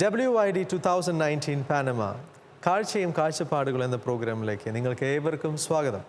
W I D two thousand nineteen Panama കാഴ്ചയും കാഴ്ചപ്പാടുകൾ എന്ന പ്രോഗ്രാമിലേക്ക് നിങ്ങൾക്ക് ഏവർക്കും സ്വാഗതം.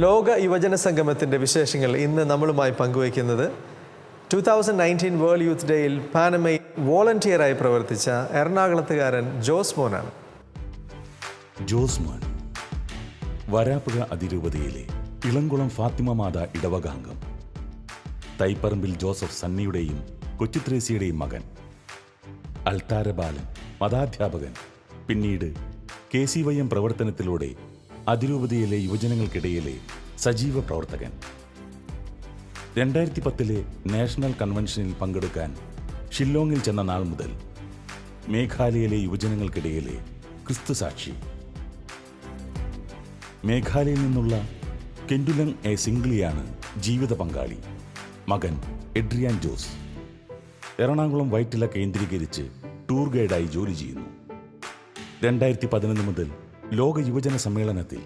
ലോക യുവജന സംഗമത്തിന്റെ വിശേഷങ്ങൾ ഇന്ന് നമ്മളുമായി പങ്കുവയ്ക്കുന്നത് two thousand nineteen world youth ഡേയിൽ പാനമയിൽ വോളണ്ടിയറായി പ്രവർത്തിച്ച എറണാകുളത്തുകാരൻ ജോസ് മോനാണ്. ജോസ്മാൻ വരാപ്പുഴ അതിരൂപതയിലെ ഇളംകുളം ഫാത്തിമ മാത ഇടവകാംഗം. തൈപ്പറമ്പിൽ ജോസഫ് സണ്ണിയുടെയും കൊച്ചുത്രേസിയുടെയും മകൻ. അൽത്താര ബാലൻ മതാധ്യാപകൻ. പിന്നീട് കെ സി വൈ എം പ്രവർത്തനത്തിലൂടെ അതിരൂപതയിലെ യുവജനങ്ങൾക്കിടയിലെ സജീവ പ്രവർത്തകൻ. രണ്ടായിരത്തി പത്തിലെ നാഷണൽ കൺവെൻഷനിൽ പങ്കെടുക്കാൻ ഷില്ലോങ്ങിൽ ചെന്ന നാൾ മുതൽ മേഘാലയയിലെ യുവജനങ്ങൾക്കിടയിലെ ക്രിസ്തുസാക്ഷി മേഘാലയയിൽ നിന്നുള്ള കെൻഡുലങ് എ സിംഗ്ലിയാണ് ജീവിത പങ്കാളി. മകൻ എഡ്രിയാൻ ജോസ്. എറണാകുളം വൈറ്റില കേന്ദ്രീകരിച്ച് ടൂർ ഗൈഡായി ജോലി ചെയ്യുന്നു. രണ്ടായിരത്തി പതിനൊന്ന് മുതൽ ലോക യുവജന സമ്മേളനത്തിൽ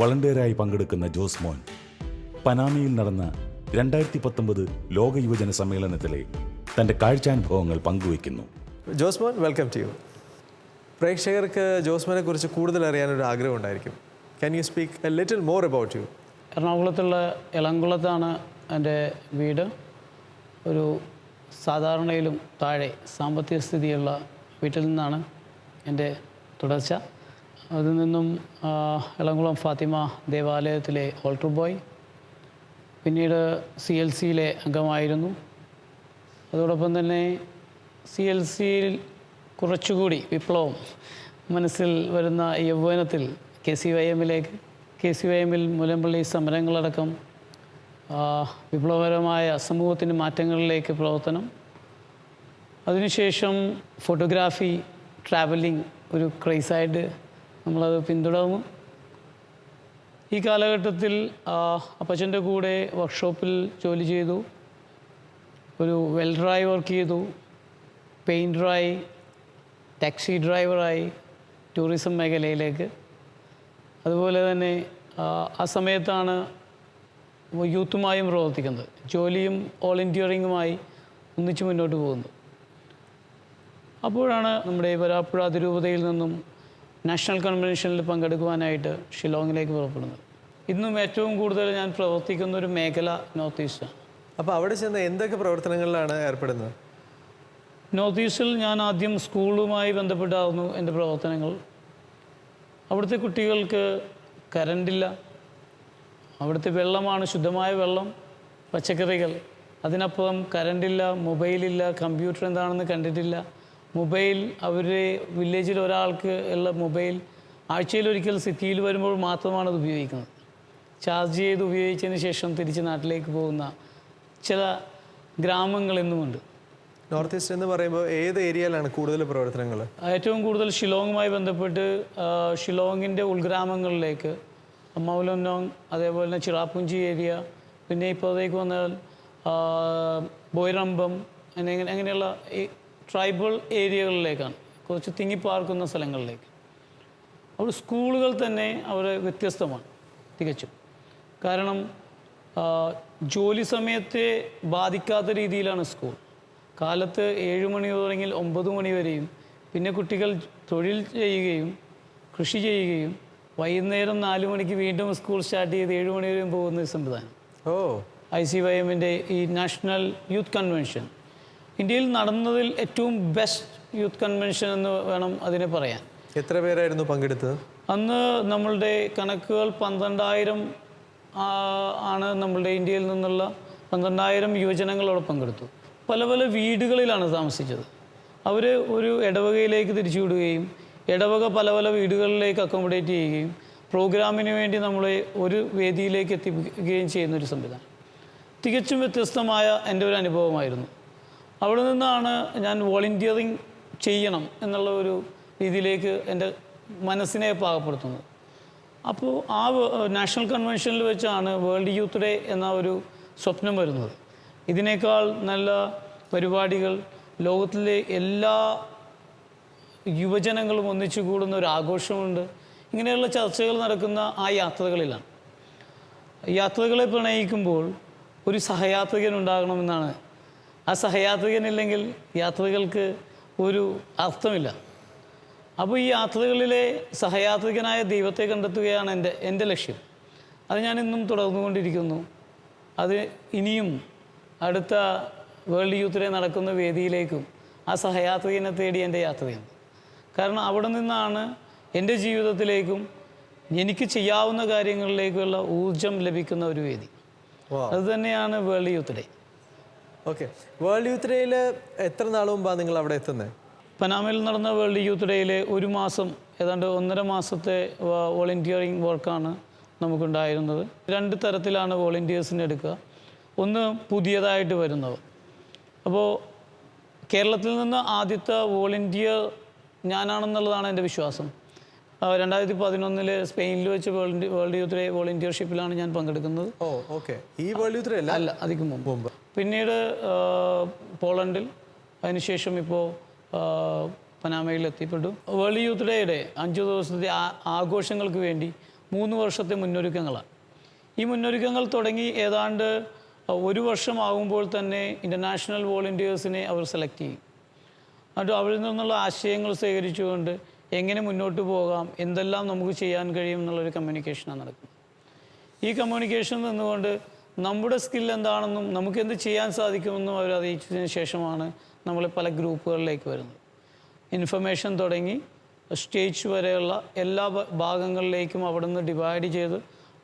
വളണ്ടിയറായി പങ്കെടുക്കുന്ന ജോസ് മോൻ പനാമയിൽ നടന്ന രണ്ടായിരത്തി പത്തൊമ്പത് ലോക യുവജന സമ്മേളനത്തിലെ തന്റെ കാഴ്ചാനുഭവങ്ങൾ പങ്കുവയ്ക്കുന്നു. ജോസ് മോൻ വെൽക്കം ടു യു പ്രേക്ഷകർക്ക് ജോസ്മോനെ കുറിച്ച് കൂടുതൽ അറിയാനൊരു ആഗ്രഹം ഉണ്ടായിരിക്കും. Can you speak a little more about you എറണാകുളത്തുള്ള ഇളംകുളത്താണ് എന്റെ വീട്. ഒരു സാധാരണയിലും താഴെ സാമ്പത്തിക സ്ഥിതിയുള്ള വീട്ടിൽ നിന്നാണ് എന്റെ തുടർച്ച. അതിൽ നിന്നും എളംകുളം ഫാത്തിമ ദേവാലയത്തിലെ ഓൾട്ടർ ബോയ് പിന്നീട് സി എൽ സിയിലെ അംഗമായിരുന്നു. അതോടൊപ്പം തന്നെ സി എൽ സിയിൽ കുറച്ചുകൂടി വിപ്ലവം മനസ്സിൽ വരുന്ന യൗവനത്തിൽ കെ സി വൈ എമ്മിലേക്ക് കെ സി വൈ എമ്മിൽ മുലമ്പള്ളി സമരങ്ങളടക്കം വിപ്ലവകരമായ സമൂഹത്തിന്റെ മാറ്റങ്ങളിലേക്ക് പ്രവർത്തനം. അതിനുശേഷം ഫോട്ടോഗ്രാഫി ട്രാവലിംഗ് ഒരു ക്രൈസായിട്ട് നമ്മളത് പിന്തുടർന്നു. ഈ കാലഘട്ടത്തിൽ അപ്പച്ചന്റെ കൂടെ വർക്ക്ഷോപ്പിൽ ജോലി ചെയ്തു. ഒരു വെൽഡറായി വർക്ക് ചെയ്തു. പെയിന്ററായി ടാക്സി ഡ്രൈവറായി ടൂറിസം മേഖലയിലേക്ക്. അതുപോലെ തന്നെ ആ, സമയത്താണ് യൂത്തുമായും പ്രവർത്തിക്കുന്നത്. ജോലിയും ഓൾ ഇന്ത്യറിങ്ങുമായി ഒന്നിച്ച് മുന്നോട്ട് പോകുന്നു അപ്പോഴാണ് നമ്മുടെ വരാപ്പുഴ അതിരൂപതയിൽ നിന്നും നാഷണൽ കൺവെൻഷനിൽ പങ്കെടുക്കുവാനായിട്ട് ഷിലോങ്ങിലേക്ക് പുറപ്പെടുന്നത്. ഇന്നും ഏറ്റവും കൂടുതൽ ഞാൻ പ്രവർത്തിക്കുന്ന ഒരു മേഖല നോർത്ത് ഈസ്റ്റാണ് അപ്പോൾ അവിടെ ചെന്ന് എന്തൊക്കെ പ്രവർത്തനങ്ങളിലാണ് ഏർപ്പെടുന്നത്? നോർത്ത് ഈസ്റ്റിൽ ഞാൻ ആദ്യം സ്കൂളുമായി ബന്ധപ്പെട്ടായിരുന്നു എന്റെ പ്രവർത്തനങ്ങൾ. അവിടുത്തെ കുട്ടികൾക്ക് കരണ്ടില്ല. അവിടുത്തെ വെള്ളമാണ് ശുദ്ധമായ വെള്ളം പച്ചക്കറികൾ. അതിനപ്പുറം കരണ്ടില്ല മൊബൈലില്ല കമ്പ്യൂട്ടർ എന്താണെന്ന് കണ്ടിട്ടില്ല. മൊബൈൽ അവർ വില്ലേജിൽ ഒരാൾക്ക് ഉള്ള മൊബൈൽ ആഴ്ചയിൽ ഒരിക്കൽ സിറ്റിയിൽ വരുമ്പോൾ മാത്രമാണ് അത് ഉപയോഗിക്കുന്നത്. ചാർജ് ചെയ്ത് ഉപയോഗിച്ചതിന് ശേഷം തിരിച്ച് നാട്ടിലേക്ക് പോകുന്ന ചില ഗ്രാമങ്ങൾ ഇന്നുമുണ്ട് നോർത്ത് ഈസ്റ്റ് എന്ന് പറയുമ്പോൾ ഏത് ഏരിയയിലാണ് കൂടുതൽ പ്രവർത്തനങ്ങൾ? ഏറ്റവും കൂടുതൽ ഷിലോങ്ങുമായി ബന്ധപ്പെട്ട് ഷിലോങ്ങിന്റെ ഉൾഗ്രാമങ്ങളിലേക്ക് മൗലൊന്നോങ് അതേപോലെ തന്നെ ചിറാപ്പുഞ്ചി ഏരിയ പിന്നെ ഇപ്പോഴത്തേക്ക് വന്നാൽ ബോയിറമ്പം അങ്ങനെ അങ്ങനെയുള്ള ഈ ട്രൈബൽ ഏരിയകളിലേക്കാണ്. കുറച്ച് തിങ്ങിപ്പാർക്കുന്ന സ്ഥലങ്ങളിലേക്ക്. അവിടെ സ്കൂളുകൾ തന്നെ അവിടെ വ്യത്യസ്തമാണ് തികച്ചും. കാരണം ജോലി സമയത്തെ ബാധിക്കാത്ത രീതിയിലാണ് സ്കൂൾ. കാലത്ത് ഏഴ് മണി തുടങ്ങി ഒമ്പത് മണി വരെയും പിന്നെ കുട്ടികൾ തൊഴിൽ ചെയ്യുകയും കൃഷി ചെയ്യുകയും വൈകുന്നേരം നാല് മണിക്ക് വീണ്ടും സ്കൂൾ സ്റ്റാർട്ട് ചെയ്ത് ഏഴ് മണി വരെയും പോകുന്ന സംവിധാനം. ഓ. ഐ സി വൈ എമ്മിന്റെ ഈ നാഷണൽ യൂത്ത് കൺവെൻഷൻ. ഇന്ത്യയിൽ നടന്നതിൽ ഏറ്റവും ബെസ്റ്റ് യൂത്ത് കൺവെൻഷൻ എന്ന് വേണം അതിനെ പറയാൻ. എത്ര പേരായിരുന്നു പങ്കെടുത്തത്? അന്ന് നമ്മളുടെ കണക്കുകൾ പന്ത്രണ്ടായിരം ആണ് നമ്മളുടെ ഇന്ത്യയിൽ നിന്നുള്ള പന്ത്രണ്ടായിരം യുവജനങ്ങളോട് പങ്കെടുത്തു. പല പല വീടുകളിലാണ് താമസിച്ചത്. അവർ ഒരു ഇടവകയിലേക്ക് തിരിച്ചുവിടുകയും ഇടവക പല പല വീടുകളിലേക്ക് അക്കോമഡേറ്റ് ചെയ്യുകയും പ്രോഗ്രാമിന് വേണ്ടി നമ്മളെ ഒരു വേദിയിലേക്ക് എത്തിക്കുകയും ചെയ്യുന്ന ഒരു സംവിധാനം. തികച്ചും വ്യത്യസ്തമായ എന്റെ ഒരു അനുഭവമായിരുന്നു. അവിടെ നിന്നാണ് ഞാൻ വോളണ്ടിയറിങ് ചെയ്യണം എന്നുള്ള ഒരു രീതിയിലേക്ക് എന്റെ മനസ്സിനെ പാകപ്പെടുത്തുന്നത്. അപ്പോൾ ആ നാഷണൽ കൺവെൻഷനിൽ വെച്ചാണ് വേൾഡ് യൂത്ത് ഡേ എന്ന ഒരു സ്വപ്നം വരുന്നത്. ഇതിനേക്കാൾ നല്ല പരിപാടികൾ ലോകത്തിലെ എല്ലാ യുവജനങ്ങളും ഒന്നിച്ചു കൂടുന്ന ഒരു ആഘോഷമുണ്ട്. ഇങ്ങനെയുള്ള ചർച്ചകൾ നടക്കുന്ന ആ യാത്രകളിലാണ്. യാത്രകളെ പ്രണയിക്കുമ്പോൾ ഒരു സഹയാത്രികൻ ഉണ്ടാകണമെന്നാണ് ആ സഹയാത്രികനില്ലെങ്കിൽ യാത്രകൾക്ക് ഒരു അർത്ഥമില്ല. അപ്പോൾ ഈ യാത്രകളിലെ സഹയാത്രികനായ ദൈവത്തെ കണ്ടെത്തുകയാണ് എന്റെ എന്റെ ലക്ഷ്യം. അത് ഞാൻ ഇന്നും തുടർന്നുകൊണ്ടിരിക്കുന്നു. അത് ഇനിയും അടുത്ത വേൾഡ് യൂത്തിലെ നടക്കുന്ന വേദിയിലേക്കും ആ സഹയാത്രികനെ തേടി എന്റെ യാത്രയാണ്. കാരണം അവിടെ നിന്നാണ് എന്റെ ജീവിതത്തിലേക്കും എനിക്ക് ചെയ്യാവുന്ന കാര്യങ്ങളിലേക്കുള്ള ഊർജം ലഭിക്കുന്ന ഒരു വേദി. അതുതന്നെയാണ് അത് തന്നെയാണ് world youth day okay. World youth ഡേയിൽ എത്ര നാൾ മുമ്പാണ് നിങ്ങൾ അവിടെ എത്തുന്നത് പനാമയിൽ നടന്ന വേൾഡ് യൂത്ത് ഡേയിലെ ഒരു മാസം ഏതാണ്ട് ഒന്നര മാസത്തെ വോളണ്ടിയറിങ് വർക്കാണ് നമുക്കുണ്ടായിരുന്നത്. രണ്ട് തരത്തിലാണ് വോളണ്ടിയേഴ്സിനെ എടുക്കുക. ഒന്ന് പുതിയതായിട്ട് വരുന്നവർ അപ്പോൾ കേരളത്തിൽ നിന്ന് ആദ്യത്തെ വോളണ്ടിയർ ഞാനാണെന്നുള്ളതാണ് എന്റെ വിശ്വാസം. രണ്ടായിരത്തി പതിനൊന്നിൽ സ്പെയിനിൽ വെച്ച് വേൾഡ് വേൾഡ് യൂത്ത് ഡേ വോളണ്ടിയർഷിപ്പിലാണ് ഞാൻ പങ്കെടുക്കുന്നത്. ഓ ഓക്കെ. ഈ വേൾഡ് യൂത്ത് ഡേ അല്ല? അല്ല അതിക്ക് മുമ്പ്. മുമ്പ്. പിന്നീട് പോളണ്ടിൽ അതിനുശേഷം ഇപ്പോൾ പനാമയിൽ എത്തിപ്പെട്ടു. വേൾഡ് യൂത്ത് ഡേയുടെ അഞ്ചു ദിവസത്തെ ആഘോഷങ്ങൾക്ക് വേണ്ടി മൂന്ന് വർഷത്തെ മുന്നൊരുക്കങ്ങളാണ് ഈ മുന്നൊരുക്കങ്ങൾ തുടങ്ങി ഏതാണ്ട് ഒരു വർഷമാകുമ്പോൾ തന്നെ ഇന്റർനാഷണൽ വോളണ്ടിയേഴ്സിനെ അവർ സെലക്ട് ചെയ്യും. എന്നിട്ട് അവരിൽ നിന്നുള്ള ആശയങ്ങൾ സ്വീകരിച്ചുകൊണ്ട് എങ്ങനെ മുന്നോട്ട് പോകാം എന്തെല്ലാം നമുക്ക് ചെയ്യാൻ കഴിയും എന്നുള്ളൊരു കമ്മ്യൂണിക്കേഷനാണ് നടക്കുന്നത്. ഈ കമ്മ്യൂണിക്കേഷൻ നിന്നുകൊണ്ട് നമ്മുടെ സ്കിൽ എന്താണെന്നും നമുക്ക് എന്ത് ചെയ്യാൻ സാധിക്കുമെന്നും അവർ അറിയിച്ചതിന് ശേഷമാണ് നമ്മൾ പല ഗ്രൂപ്പുകളിലേക്ക് വരുന്നത്. ഇൻഫർമേഷൻ തുടങ്ങി സ്റ്റേജ് വരെയുള്ള എല്ലാ ഭാഗങ്ങളിലേക്കും അവിടെ നിന്ന് ഡിവൈഡ് ചെയ്ത്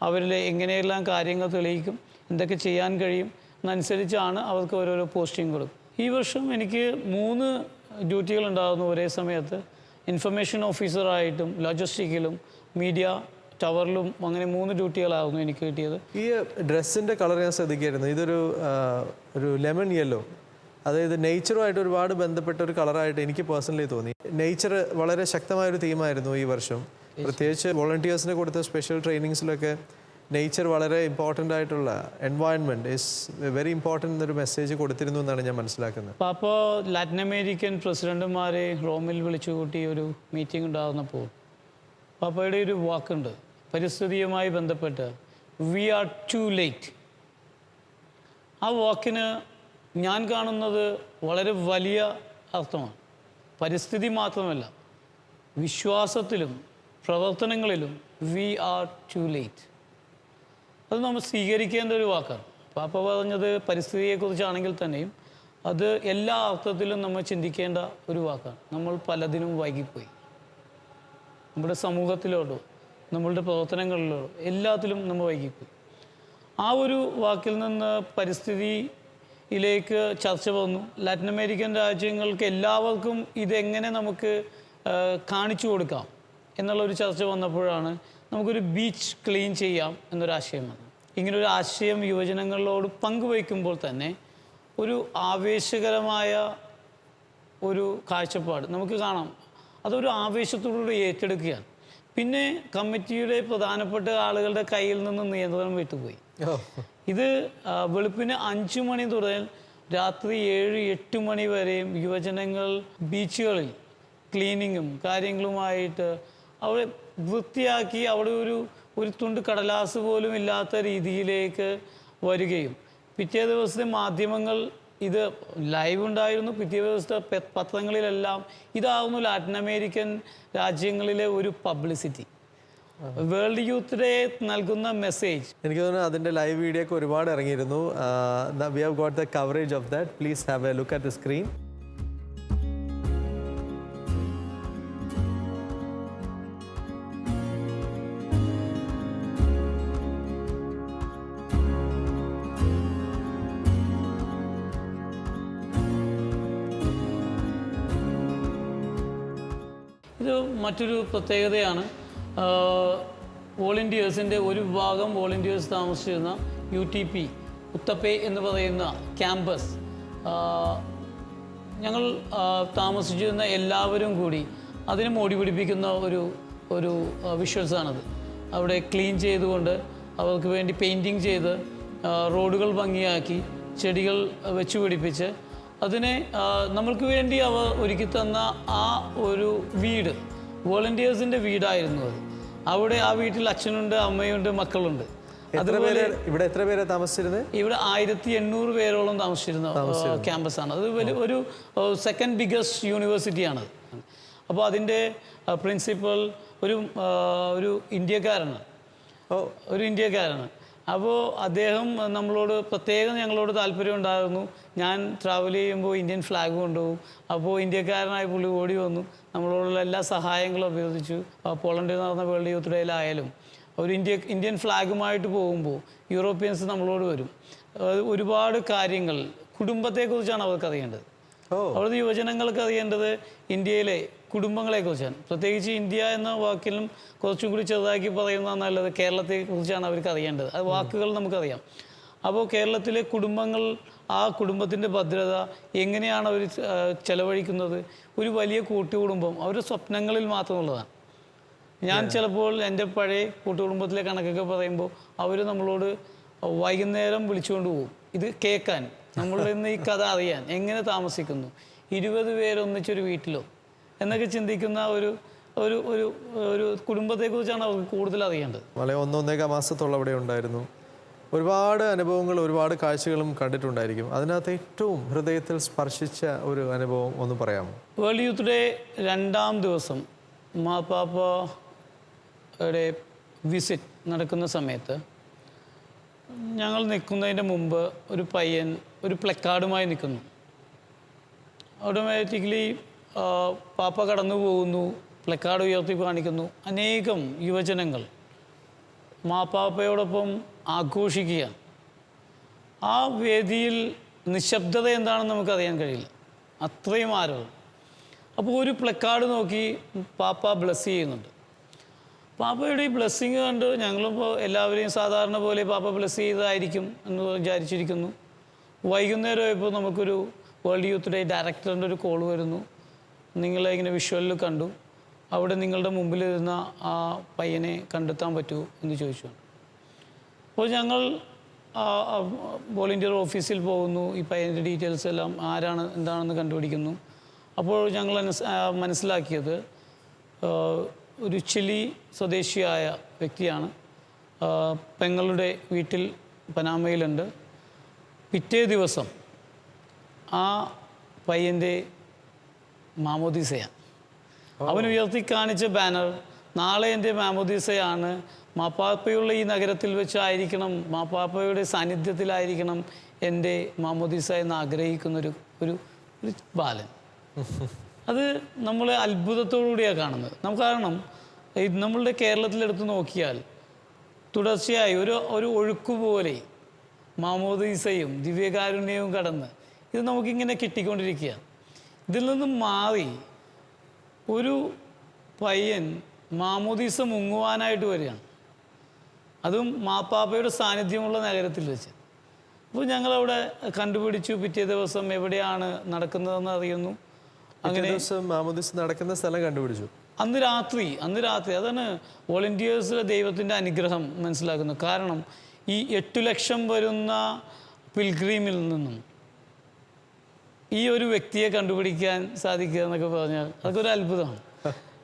അവരിൽ എങ്ങനെയെല്ലാം കാര്യങ്ങൾ തെളിയിക്കും എന്തൊക്കെ ചെയ്യാൻ കഴിയും എന്നനുസരിച്ചാണ് അവർക്ക് ഓരോരോ പോസ്റ്റിംഗ് കൊടുക്കും. ഈ വർഷം എനിക്ക് മൂന്ന് ഡ്യൂട്ടികൾ ഉണ്ടാകുന്നു ഒരേ സമയത്ത്. ഇൻഫർമേഷൻ ഓഫീസറായിട്ടും ലോജിസ്റ്റിക്കിലും മീഡിയ ടവറിലും അങ്ങനെ മൂന്ന് ഡ്യൂട്ടികളായിരുന്നു എനിക്ക് കിട്ടിയത്. ഈ ഡ്രസ്സിന്റെ കളർ ഞാൻ ശ്രദ്ധിക്കായിരുന്നു. ഇതൊരു ഒരു ലെമൺ യെല്ലോ. അതായത് നേച്ചറുമായിട്ട് ഒരുപാട് ബന്ധപ്പെട്ട ഒരു കളറായിട്ട് എനിക്ക് പേഴ്സണലി തോന്നി. നേച്ചർ വളരെ ശക്തമായ ഒരു തീമായിരുന്നു ഈ വർഷം. പ്രത്യേകിച്ച് വോളണ്ടിയേഴ്സിന് കൊടുത്ത സ്പെഷ്യൽ ട്രെയിനിങ്സിലൊക്കെ നേച്ചർ വളരെ ഇമ്പോർട്ടന്റ് ആയിട്ടുള്ള എൻവയൺമെന്റ് ഇസ് വെരി ഇമ്പോർട്ടന്റ് എന്നൊരു മെസ്സേജ് കൊടുത്തിരുന്നു എന്നാണ് ഞാൻ മനസ്സിലാക്കുന്നത്. അപ്പോൾ ലാറ്റിൻ അമേരിക്കൻ പ്രസിഡന്റുമാരെ റോമിൽ വിളിച്ചു കൂട്ടി ഒരു മീറ്റിംഗ് ഉണ്ടാകുന്നപ്പോൾ പാപ്പയുടെ ഒരു വാക്കുണ്ട്. പരിസ്ഥിതിയുമായി ബന്ധപ്പെട്ട് വി ആർ ടു ലേറ്റ് ആ വാക്കിന് ഞാൻ കാണുന്നത് വളരെ വലിയ അർത്ഥമാണ്. പരിസ്ഥിതി മാത്രമല്ല വിശ്വാസത്തിലും പ്രവർത്തനങ്ങളിലും വി ആർ ടു ലേറ്റ് അത് നമ്മൾ സ്വീകരിക്കേണ്ട ഒരു വാക്കാണ്. പാപ്പ പറഞ്ഞത് പരിസ്ഥിതിയെക്കുറിച്ചാണെങ്കിൽ തന്നെയും അത് എല്ലാ അർത്ഥത്തിലും നമ്മൾ ചിന്തിക്കേണ്ട ഒരു വാക്കാണ്. നമ്മൾ പലതിനും വൈകിപ്പോയി. നമ്മുടെ സമൂഹത്തിലോട്ടോ നമ്മളുടെ പ്രവർത്തനങ്ങളിലോ എല്ലാത്തിലും നമ്മൾ വൈകിക്കും ആ ഒരു വാക്കിൽ നിന്ന് പരിസ്ഥിതിയിലേക്ക് ചർച്ച വന്നു. ലാറ്റിൻ അമേരിക്കൻ രാജ്യങ്ങൾക്ക് എല്ലാവർക്കും ഇതെങ്ങനെ നമുക്ക് കാണിച്ചു കൊടുക്കാം എന്നുള്ളൊരു ചർച്ച വന്നപ്പോഴാണ് നമുക്കൊരു ബീച്ച് ക്ലീൻ ചെയ്യാം എന്നൊരാശയം വന്നു ഇങ്ങനൊരു ആശയം യുവജനങ്ങളോട് പങ്കുവയ്ക്കുമ്പോൾ തന്നെ ഒരു ആവേശകരമായ ഒരു കാഴ്ചപ്പാട് നമുക്ക് കാണാം. അതൊരു ആവേശത്തോടുകൂടി ഏറ്റെടുക്കുകയാണ്. പിന്നെ കമ്മിറ്റിയുടെ പ്രധാനപ്പെട്ട ആളുകളുടെ കയ്യിൽ നിന്ന് നിയന്ത്രണം വിട്ടുപോയി. ഇത് വെളുപ്പിന് അഞ്ചു മണി മുതൽ രാത്രി ഏഴ് എട്ട് മണി വരെയും യുവജനങ്ങൾ ബീച്ചുകളിൽ ക്ലീനിങ്ങും കാര്യങ്ങളുമായിട്ട് അവിടെ വൃത്തിയാക്കി അവിടെ ഒരു ഒരു തുണ്ട് കടലാസ് പോലും ഇല്ലാത്ത രീതിയിലേക്ക് വരികയും പിറ്റേ ദിവസത്തെ മാധ്യമങ്ങൾ ഇത് ലൈവ് ഉണ്ടായിരുന്നു. പെ- പത്രങ്ങളിലെല്ലാം ഇതാവുന്നു ലാറ്റിൻ അമേരിക്കൻ രാജ്യങ്ങളിലെ ഒരു പബ്ലിസിറ്റി വേൾഡ് യൂത്ത് ഡേ നൽകുന്ന മെസ്സേജ് എനിക്ക് തോന്നുന്നു അതിന്റെ ലൈവ് വീഡിയോ ഒക്കെ ഒരുപാട് ഇറങ്ങിയിരുന്നു. We have got the coverage of that please have a look at the screen മറ്റൊരു പ്രത്യേകതയാണ് വോളണ്ടിയേഴ്സിന്റെ ഒരു വിഭാഗം വോളണ്ടിയേഴ്സ് താമസിച്ചിരുന്ന യു ടി പി ഉത്തപ്പേ എന്ന് പറയുന്ന ക്യാമ്പസ്. ഞങ്ങൾ താമസിച്ചിരുന്ന എല്ലാവരും കൂടി അതിനെ മോടി പിടിപ്പിക്കുന്ന ഒരു ഒരു വിഷ്വൽസാണത്. അവിടെ ക്ലീൻ ചെയ്തുകൊണ്ട് അവർക്ക് വേണ്ടി പെയിന്റിങ് ചെയ്ത് റോഡുകൾ ഭംഗിയാക്കി ചെടികൾ വെച്ചു പിടിപ്പിച്ച് അതിനെ നമ്മൾക്ക് വേണ്ടി അവർ ഒരുക്കി തന്ന ആ ഒരു വീട് വോളണ്ടിയേഴ്സിന്റെ വീടായിരുന്നു അത്. അവിടെ ആ വീട്ടിൽ അച്ഛനുണ്ട് അമ്മയുണ്ട് മക്കളുണ്ട്. അതുപോലെ ഇവിടെ എത്ര പേരെ താമസിച്ചിരുന്നത് ഇവിടെ ആയിരത്തി എണ്ണൂറ് പേരോളം താമസിച്ചിരുന്ന ക്യാമ്പസാണ്. അത് വലിയ ഒരു സെക്കൻഡ് ബിഗസ്റ്റ് യൂണിവേഴ്സിറ്റിയാണ് അപ്പോൾ അതിന്റെ പ്രിൻസിപ്പൽ ഒരു ഒരു ഇന്ത്യക്കാരനാണ്. ഒരു ഇന്ത്യക്കാരനാണ്. അപ്പോൾ അദ്ദേഹം നമ്മളോട് പ്രത്യേകം ഞങ്ങളോട് താല്പര്യം ഉണ്ടായിരുന്നു. ഞാൻ ട്രാവൽ ചെയ്യുമ്പോൾ ഇന്ത്യൻ ഫ്ലാഗ് കൊണ്ടുപോകും. അപ്പോൾ ഇന്ത്യക്കാരനായ പുള്ളി ഓടി വന്നു. നമ്മളോടുള്ള എല്ലാ സഹായങ്ങളും അഭ്യർത്ഥിച്ചു. പോളണ്ടിൽ നടന്ന വേൾഡ് യൂത്ത് ഡേയിലായാലും ഒരു ഇന്ത്യ ഇന്ത്യൻ ഫ്ലാഗുമായിട്ട് പോകുമ്പോൾ യൂറോപ്യൻസ് നമ്മളോട് വരും. ഒരുപാട് കാര്യങ്ങൾ കുടുംബത്തെക്കുറിച്ചാണ് അവർക്ക് അറിയേണ്ടത് ഓ. അവിടുത്തെ യുവജനങ്ങൾക്ക് അറിയേണ്ടത് ഇന്ത്യയിലെ കുടുംബങ്ങളെക്കുറിച്ചാണ്. പ്രത്യേകിച്ച് ഇന്ത്യ എന്ന വാക്കിലും കുറച്ചും കൂടി ചെറുതാക്കി പറയുന്നത് നല്ലത്. കേരളത്തെക്കുറിച്ചാണ് അവർക്ക് അറിയേണ്ടത്. അത് വാക്കുകൾ നമുക്കറിയാം. അപ്പോൾ കേരളത്തിലെ കുടുംബങ്ങൾ ആ കുടുംബത്തിന്റെ ഭദ്രത എങ്ങനെയാണ് അവർ ചെലവഴിക്കുന്നത്? ഒരു വലിയ കൂട്ടുകുടുംബം അവരുടെ സ്വപ്നങ്ങളിൽ മാത്രമുള്ളതാണ്. ഞാൻ ചിലപ്പോൾ എന്റെ പഴയ കൂട്ടുകുടുംബത്തിലെ കണക്കൊക്കെ പറയുമ്പോൾ അവർ നമ്മളോട് വൈകുന്നേരം വിളിച്ചുകൊണ്ട് പോകും. ഇത് കേൾക്കാൻ. നമ്മളിൽ നിന്ന് ഈ കഥ അറിയാൻ. എങ്ങനെ താമസിക്കുന്നു? ഇരുപത് പേരൊന്നിച്ചൊരു വീട്ടിലോ? എന്നൊക്കെ ചിന്തിക്കുന്ന ഒരു ഒരു ഒരു ഒരു കുടുംബത്തെക്കുറിച്ചാണ് അവർക്ക് കൂടുതൽ അറിയേണ്ടത്. വളരെ ഒന്നൊന്നേക മാസത്തോളം അവിടെ ഉണ്ടായിരുന്നു. ഒരുപാട് അനുഭവങ്ങൾ ഒരുപാട് കാഴ്ചകളും കണ്ടിട്ടുണ്ടായിരിക്കും. അതിനകത്ത് ഏറ്റവും ഹൃദയത്തിൽ സ്പർശിച്ച ഒരു അനുഭവം ഒന്ന് പറയാമോ? വേൾഡ് യൂത്ത് ഡേ രണ്ടാം ദിവസം മാപ്പാപ്പയുടെ വിസിറ്റ് നടക്കുന്ന സമയത്ത് ഞങ്ങൾ നിൽക്കുന്നതിന്റെ മുമ്പ് ഒരു പയ്യൻ ഒരു പ്ലക്കാർഡുമായി നിൽക്കുന്നു. ഓട്ടോമാറ്റിക്കലി പാപ്പ കടന്നു പോകുന്നു പ്ലക്കാർഡ് ഉയർത്തി കാണിക്കുന്നു. അനേകം യുവജനങ്ങൾ മാപ്പാപ്പയോടൊപ്പം ആഘോഷിക്കുക. ആ വേദിയിൽ നിശബ്ദത എന്താണെന്ന് നമുക്കറിയാൻ കഴിയില്ല. അത്രയും ആരവം അപ്പോൾ ഒരു പ്ലക്കാർഡ് നോക്കി പാപ്പ ബ്ലസ് ചെയ്യുന്നുണ്ട്. പാപ്പയുടെ ഈ ബ്ലെസ്സിങ് കണ്ട് ഞങ്ങളിപ്പോൾ എല്ലാവരെയും സാധാരണ പോലെ പാപ്പ ബ്ലസ് ചെയ്തതായിരിക്കും എന്ന് വിചാരിച്ചിരിക്കുന്നു. വൈകുന്നേരം ആയപ്പോൾ നമുക്കൊരു വേൾഡ് യൂത്ത് ഡേ ഡയറക്ടറിന്റെ ഒരു കോൾ വരുന്നു. നിങ്ങളെ ഇങ്ങനെ വിഷ്വലിൽ കണ്ടു. അവിടെ നിങ്ങളുടെ മുമ്പിലിരുന്ന ആ പയ്യനെ കണ്ടെത്താൻ പറ്റൂ എന്ന് ചോദിച്ചു. അപ്പോൾ ഞങ്ങൾ വോളണ്ടിയർ ഓഫീസിൽ പോകുന്നു. ഈ പയ്യന്റെ ഡീറ്റെയിൽസ് എല്ലാം ആരാണ് എന്താണെന്ന് കണ്ടുപിടിക്കുന്നു. അപ്പോൾ ഞങ്ങൾ മനസ്സിലാക്കിയത് ഒരു ചിലി സ്വദേശിയായ വ്യക്തിയാണ്. പെങ്ങളുടെ വീട്ടിൽ പനാമയിലുണ്ട്. പിറ്റേ ദിവസം ആ പയ്യന്റെ മാമോദീസയാണ്. അവൻ ഉയർത്തി കാണിച്ച ബാനർ നാളെ എന്റെ മാമോദീസയാണ്. മാപ്പാപ്പയുള്ള ഈ നഗരത്തിൽ വെച്ചായിരിക്കണം മാപ്പാപ്പയുടെ സാന്നിധ്യത്തിലായിരിക്കണം എന്റെ മാമോദീസ എന്ന് ആഗ്രഹിക്കുന്ന ഒരു ഒരു ബാലൻ. അത് നമ്മൾ അത്ഭുതത്തോടുകൂടിയാണ് കാണുന്നത്. നമുക്ക് കാരണം നമ്മളുടെ കേരളത്തിലെടുത്ത് നോക്കിയാൽ തുടർച്ചയായി ഒരു ഒരു ഒഴുക്കുപോലെ മാമോദീസയും ദിവ്യകാരുണ്യവും കടന്ന് ഇത് നമുക്കിങ്ങനെ കിട്ടിക്കൊണ്ടിരിക്കുകയാണ്. ഇതിൽ നിന്നും മാറി ഒരു പയ്യൻ മാമോദീസ മുങ്ങുവാനായിട്ട് വരികയാണ്. അതും മാപ്പാപ്പയുടെ സാന്നിധ്യമുള്ള നഗരത്തിൽ വെച്ച്. അപ്പോൾ ഞങ്ങളവിടെ കണ്ടുപിടിച്ചു പിറ്റേ ദിവസം എവിടെയാണ് നടക്കുന്നതെന്ന് അറിയുന്നു. അങ്ങനെ ദിവസം മാമോദിസ് നടക്കുന്ന സ്ഥലം കണ്ടുപിടിച്ചു. അന്ന് രാത്രി അന്ന് രാത്രി. അതാണ് വോളണ്ടിയേഴ്സിലെ ദൈവത്തിന്റെ അനുഗ്രഹം മനസ്സിലാക്കുന്നത്. കാരണം ഈ എട്ട് ലക്ഷം വരുന്ന പിൽഗ്രീമിൽ നിന്നും ഈ ഒരു വ്യക്തിയെ കണ്ടുപിടിക്കാൻ സാധിക്കുക എന്നൊക്കെ പറഞ്ഞാൽ അതൊക്കെ ഒരു അത്ഭുതമാണ്.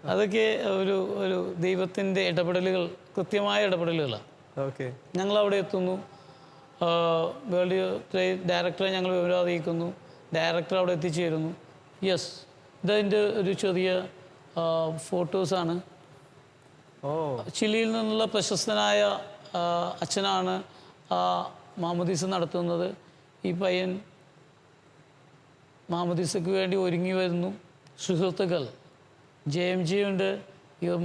അതൊക്കെ ഒരു ഒരു ദൈവത്തിന്റെ ഇടപെടലുകൾ കൃത്യമായ ഇടപെടലുകളാണ്. ഓക്കെ. ഞങ്ങൾ അവിടെ എത്തുന്നു വേൾഡ് ട്രേ ഡയറക്ടറെ ഞങ്ങൾ വിവരം അറിയിക്കുന്നു. ഡയറക്ടർ അവിടെ എത്തിച്ചേരുന്നു. യെസ് ഇതതിന്റെ ഒരു ചെറിയ ഫോട്ടോസാണ് ഓ. ചിലിയിൽ നിന്നുള്ള പ്രശസ്തനായ അച്ഛനാണ് ആ മാമദീസ നടത്തുന്നത്. ഈ പയ്യൻ മാമദീസയ്ക്ക് വേണ്ടി ഒരുങ്ങി വരുന്നു സുഹൃത്തുക്കൾ. ജെ എം ജി ഉണ്ട്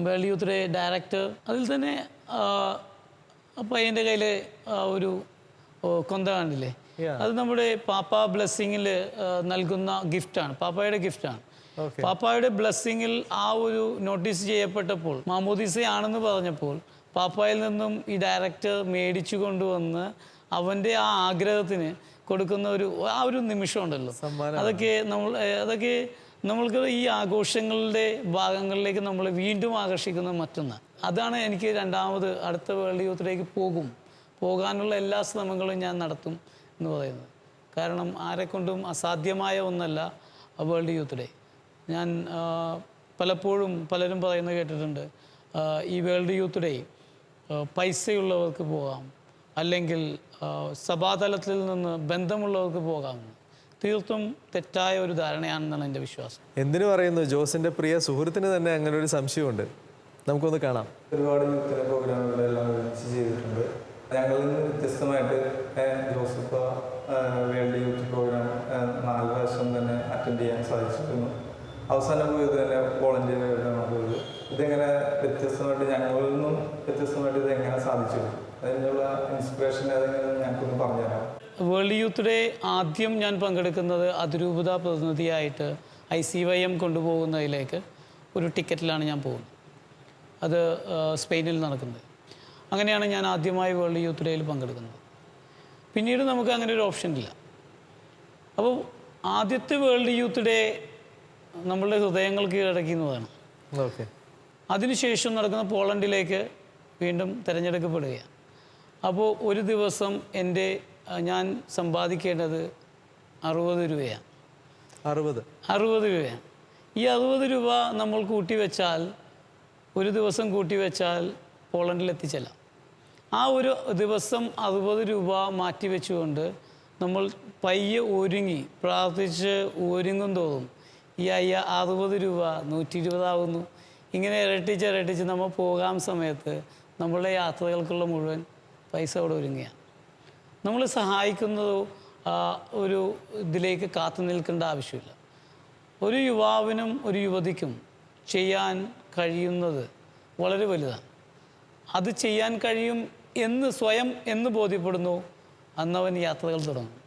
വേൾഡ് യൂത്തിലെ ഡയറക്ടർ. അതിൽ തന്നെ പയ്യന്റെ കയ്യിൽ ഒരു കൊന്ത കണ്ടില്ലേ? അത് നമ്മുടെ പാപ്പ ബ്ലെസ്സിങ്ങിൽ നൽകുന്ന ഗിഫ്റ്റാണ്. പാപ്പയുടെ ഗിഫ്റ്റാണ്. പാപ്പായുടെ ബ്ലെസ്സിങ്ങിൽ ആ ഒരു നോട്ടീസ് ചെയ്യപ്പെട്ടപ്പോൾ മാമോദീസയാണെന്ന് പറഞ്ഞപ്പോൾ പാപ്പായിൽ നിന്നും ഈ ഡയറക്ടർ മേടിച്ചു കൊണ്ടുവന്ന് അവന്റെ ആ ആഗ്രഹത്തിന് കൊടുക്കുന്ന ഒരു ആ ഒരു നിമിഷം ഉണ്ടല്ലോ. അതൊക്കെ നമ്മൾ അതൊക്കെ നമ്മൾക്ക് ഈ ആഘോഷങ്ങളുടെ ഭാഗങ്ങളിലേക്ക് നമ്മൾ വീണ്ടും ആകർഷിക്കുന്ന മറ്റൊന്ന്. അതാണ് എനിക്ക് രണ്ടാമത് അടുത്ത വേൾഡ് യൂത്തിലേക്ക് പോകും. പോകാനുള്ള എല്ലാ ശ്രമങ്ങളും ഞാൻ നടത്തും എന്ന് പറയുന്നത്. കാരണം ആരെക്കൊണ്ടും അസാധ്യമായ ഒന്നല്ല വേൾഡ് യൂത്ത് ഡേ ഞാൻ പലപ്പോഴും പലരും പറയുന്നത് കേട്ടിട്ടുണ്ട് ഈ വേൾഡ് യൂത്ത് ഡേ പൈസയുള്ളവർക്ക് പോകാം. അല്ലെങ്കിൽ സഭാതലത്തിൽ നിന്ന് ബന്ധമുള്ളവർക്ക് പോകാം. തീർത്തും തെറ്റായ ഒരു ധാരണയാണെന്നാണ് എന്റെ വിശ്വാസം. എന്തിനു പറയുന്നു? ജോസിന്റെ പ്രിയ സുഹൃത്തിന് തന്നെ അങ്ങനെ ഒരു സംശയമുണ്ട്. നമുക്കൊന്ന് കാണാം. ഒരുപാട് യൂത്തിന് പ്രോഗ്രാമുകളെല്ലാം ഒരുമിച്ച് ചെയ്തിട്ടുണ്ട്. ഞങ്ങളിൽ നിന്ന് വ്യത്യസ്തമായിട്ട് ജോസഫ വേൾഡ് യൂത്ത് പ്രോഗ്രാം നാല് പ്രാവശ്യം തന്നെ അറ്റൻഡ് ചെയ്യാൻ സാധിച്ചിരുന്നു അവസാനം പോയത് തന്നെ വോളണ്ടിയർ ആയിട്ടാണ് പോയത് ഇതെങ്ങനെ വ്യത്യസ്തമായിട്ട് ഞങ്ങളിൽ നിന്നും വ്യത്യസ്തമായിട്ട് ഇത് എങ്ങനെ സാധിച്ചു? അതിനുള്ള ഇൻസ്പിറേഷൻ ഏതെങ്കിലും ഞങ്ങൾക്കൊന്ന് പറഞ്ഞുതരാം വേൾഡ് യൂത്ത് ഡേ ആദ്യം ഞാൻ പങ്കെടുക്കുന്നത് അതിരൂപത പ്രതിനിധിയായിട്ട് ഐ സി വൈ എം കൊണ്ടുപോകുന്നതിലേക്ക് ഒരു ടിക്കറ്റിലാണ് ഞാൻ പോകുന്നത്. അത് സ്പെയിനിൽ നടക്കുന്നത്. അങ്ങനെയാണ് ഞാൻ ആദ്യമായി വേൾഡ് യൂത്ത് ഡേയിൽ പങ്കെടുക്കുന്നത്. പിന്നീട് നമുക്ക് അങ്ങനെ ഒരു ഓപ്ഷൻ ഇല്ല. അപ്പോൾ ആദ്യത്തെ വേൾഡ് യൂത്ത് ഡേ നമ്മളുടെ ഹൃദയങ്ങൾക്ക് കീഴടക്കുന്നതാണ് ഓക്കെ അതിനുശേഷം നടക്കുന്ന പോളണ്ടിലേക്ക് വീണ്ടും തിരഞ്ഞെടുക്കപ്പെടുകയാണ്. അപ്പോൾ ഒരു ദിവസം എന്റെ ഞാൻ സമ്പാദിക്കേണ്ടത് അറുപത് രൂപയാണ് അറുപത്. അറുപത് രൂപയാണ് ഈ അറുപത് രൂപ നമ്മൾ കൂട്ടി വെച്ചാൽ ഒരു ദിവസം കൂട്ടി വെച്ചാൽ പോളണ്ടിൽ എത്തിച്ചെല്ലാം. ആ ഒരു ദിവസം അറുപത് രൂപ മാറ്റി വെച്ചുകൊണ്ട് നമ്മൾ പയ്യെ ഒരുങ്ങി പ്രാർത്ഥിച്ച് ഒരുങ്ങും തോറും ഈ അയ്യ അറുപത് രൂപ നൂറ്റി ഇരുപതാവുന്നു ഇങ്ങനെ ഇരട്ടിച്ച് ഇരട്ടിച്ച് നമ്മൾ പോകാൻ സമയത്ത് നമ്മളുടെ യാത്രകൾക്കുള്ള മുഴുവൻ പൈസ അവിടെ ഒരുങ്ങുകയാണ്. നമ്മൾ സഹായിക്കുന്നതോ ഒരു ഇതിലേക്ക് കാത്തു നിൽക്കേണ്ട ആവശ്യമില്ല. ഒരു യുവാവിനും ഒരു യുവതിക്കും ചെയ്യാൻ കഴിയുന്നത് വളരെ വലുതാണ്. അത് ചെയ്യാൻ കഴിയും എന്ന് സ്വയം എന്ന് ബോധ്യപ്പെടുന്നു അന്നവൻ യാത്രകൾ തുടങ്ങും.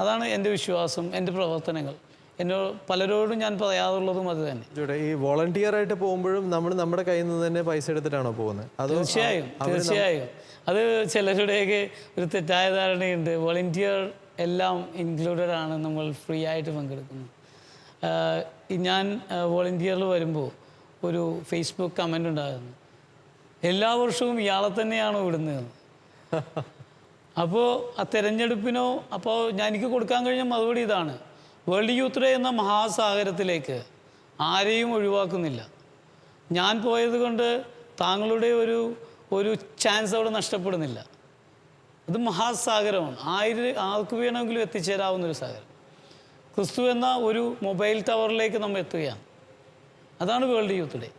അതാണ് എന്റെ വിശ്വാസം എന്റെ പ്രവർത്തനങ്ങൾ. എന്നോട് പലരോടും ഞാൻ പറയാറുള്ളതും അത് തന്നെ. ഈ വോളണ്ടിയർ ആയിട്ട് പോകുമ്പോഴും നമ്മൾ നമ്മുടെ കയ്യിൽ നിന്ന് തന്നെ പൈസ എടുത്തിട്ടാണോ പോകുന്നത്? തീർച്ചയായും തീർച്ചയായും. അത് ചിലരുടെയൊക്കെ ഒരു തെറ്റായ ധാരണയുണ്ട്. വോളണ്ടിയർ എല്ലാം ഇൻക്ലൂഡഡ് ആണ് നമ്മൾ ഫ്രീ ആയിട്ട് പങ്കെടുക്കുന്നു ഞാൻ വോളണ്ടിയറിൽ വരുമ്പോൾ ഒരു ഫേസ്ബുക്ക് കമന്റ് ഉണ്ടായിരുന്നു. എല്ലാ വർഷവും ഇയാളെ തന്നെയാണോ വിടുന്നത് അപ്പോൾ ആ തെരഞ്ഞെടുപ്പിനോ അപ്പോൾ ഞാൻ എനിക്ക് കൊടുക്കാൻ കഴിഞ്ഞ മറുപടി ഇതാണ്. വേൾഡ് യൂത്ത് ഡേ എന്ന മഹാസാഗരത്തിലേക്ക് ആരെയും ഒഴിവാക്കുന്നില്ല. ഞാൻ പോയത് കൊണ്ട് താങ്കളുടെ ഒരു ഒരു ചാൻസ് അവിടെ നഷ്ടപ്പെടുന്നില്ല. അത് മഹാസാഗരമാണ്. ആയിരം ആർക്ക് വേണമെങ്കിലും എത്തിച്ചേരാവുന്ന ഒരു സാഗരം. ക്രിസ്തു എന്ന ഒരു മൊബൈൽ ടവറിലേക്ക് നമ്മൾ എത്തുകയാണ്. അതാണ് വേൾഡ് യൂത്ത് ഡേ.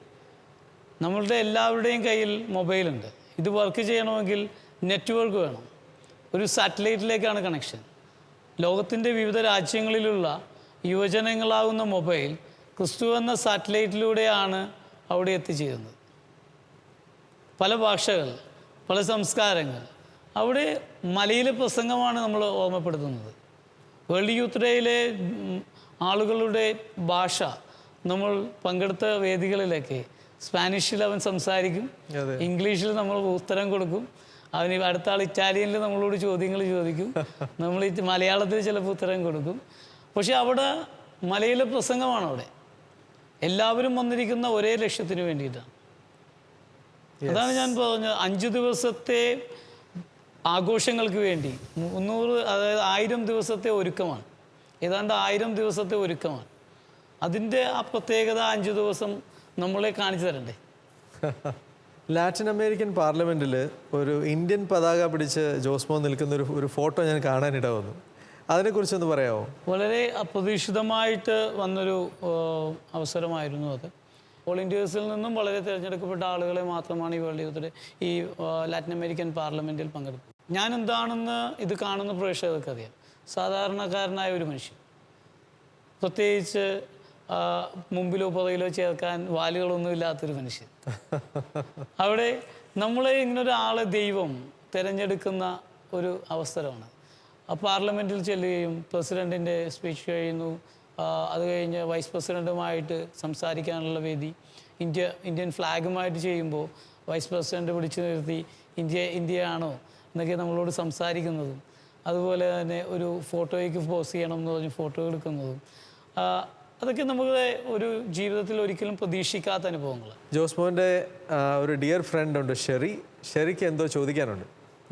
നമ്മളുടെ എല്ലാവരുടെയും കയ്യിൽ മൊബൈലുണ്ട്. ഇത് വർക്ക് ചെയ്യണമെങ്കിൽ നെറ്റ്വർക്ക് വേണം. ഒരു സാറ്റലൈറ്റിലേക്കാണ് കണക്ഷൻ. ലോകത്തിന്റെ വിവിധ രാജ്യങ്ങളിലുള്ള യുവജനങ്ങളാകുന്ന മൊബൈൽ ക്രിസ്തു എന്ന സാറ്റലൈറ്റിലൂടെയാണ് അവിടെ എത്തിച്ചേരുന്നത്. പല ഭാഷകൾ പല സംസ്കാരങ്ങൾ അവിടെ മലയിലെ പ്രസംഗമാണ് നമ്മൾ ഓർമ്മപ്പെടുത്തുന്നത്. വേൾഡ് യൂത്ത് ഡേയിലെ ആളുകളുടെ ഭാഷ നമ്മൾ പങ്കെടുത്ത വേദികളിലൊക്കെ സ്പാനിഷിൽ അവൻ സംസാരിക്കും ഇംഗ്ലീഷിൽ നമ്മൾ ഉത്തരം കൊടുക്കും അവന് അടുത്ത ആൾ ഇറ്റാലിയനിൽ നമ്മളോട് ചോദ്യങ്ങൾ ചോദിക്കും. നമ്മൾ ഈ മലയാളത്തിൽ ചിലപ്പോൾ ഉത്തരം കൊടുക്കും. പക്ഷെ അവിടെ മലയിലെ പ്രസംഗമാണ് അവിടെ. എല്ലാവരും വന്നിരിക്കുന്ന ഒരേ ലക്ഷ്യത്തിന് വേണ്ടിയിട്ടാണ്. അതാണ് ഞാൻ പറഞ്ഞത്. അഞ്ച് ദിവസത്തെ ആഘോഷങ്ങൾക്ക് വേണ്ടി. മുന്നൂറ് അതായത് ആയിരം ദിവസത്തെ ഒരുക്കമാണ്. ഏതാണ്ട് ആയിരം ദിവസത്തെ ഒരുക്കമാണ്. അതിന്റെ ആ പ്രത്യേകത അഞ്ച് ദിവസം നമ്മളെ കാണിച്ചു തരണ്ടേ? ലാറ്റിൻ അമേരിക്കൻ പാർലമെന്റിൽ ഒരു ഇന്ത്യൻ പതാക പിടിച്ച് ജോസ്മോ നിൽക്കുന്ന ഒരു ഒരു ഫോട്ടോ ഞാൻ കാണാനിട വന്നു അതിനെക്കുറിച്ചൊന്ന് പറയാമോ വളരെ അപ്രതീക്ഷിതമായിട്ട് വന്നൊരു അവസരമായിരുന്നു അത്. ഇന്ത്യേഴ്സിൽ നിന്നും വളരെ തിരഞ്ഞെടുക്കപ്പെട്ട ആളുകളെ മാത്രമാണ് ഈ വേൾഡ് ഈ ലാറ്റിൻ അമേരിക്കൻ പാർലമെന്റിൽ പങ്കെടുക്കുന്നത് ഞാൻ എന്താണെന്ന് ഇത് കാണുന്ന പ്രേക്ഷകർക്ക് അറിയാം സാധാരണക്കാരനായ ഒരു മനുഷ്യൻ. പ്രത്യേകിച്ച് മുമ്പിലോ പുറകിലോ ചേർക്കാൻ വാലുകളൊന്നും ഇല്ലാത്തൊരു മനുഷ്യൻ. അവിടെ നമ്മളെ ഇങ്ങനെ ഒരാളെ ദൈവം തിരഞ്ഞെടുക്കുന്ന ഒരു അവസരമാണ്. ആ പാർലമെന്റിൽ ചെല്ലുകയും പ്രസിഡന്റിന്റെ സ്പീച്ച് കഴിയുന്നു. അത് കഴിഞ്ഞ് വൈസ് പ്രസിഡന്റുമായിട്ട് സംസാരിക്കാനുള്ള വേദി. ഇന്ത്യ ഇന്ത്യൻ ഫ്ലാഗുമായിട്ട് ചെയ്യുമ്പോൾ വൈസ് പ്രസിഡന്റ് പിടിച്ചു നിർത്തി ഇന്ത്യ ഇന്ത്യയാണോ എന്നൊക്കെ നമ്മളോട് സംസാരിക്കുന്നതും അതുപോലെ തന്നെ ഒരു ഫോട്ടോയ്ക്ക് പോസ് ചെയ്യണം എന്ന് പറഞ്ഞ് ഫോട്ടോ എടുക്കുന്നതും അതൊക്കെ നമുക്ക് ഒരു ജീവിതത്തിൽ ഒരിക്കലും പ്രതീക്ഷിക്കാത്ത അനുഭവങ്ങൾ ജോസ്മോന്റെ മോന്റെ ഒരു ഡിയർ ഫ്രണ്ട് ഉണ്ട് ഷെറി. ഷെറിക്ക് എന്തോ ചോദിക്കാനുണ്ട്.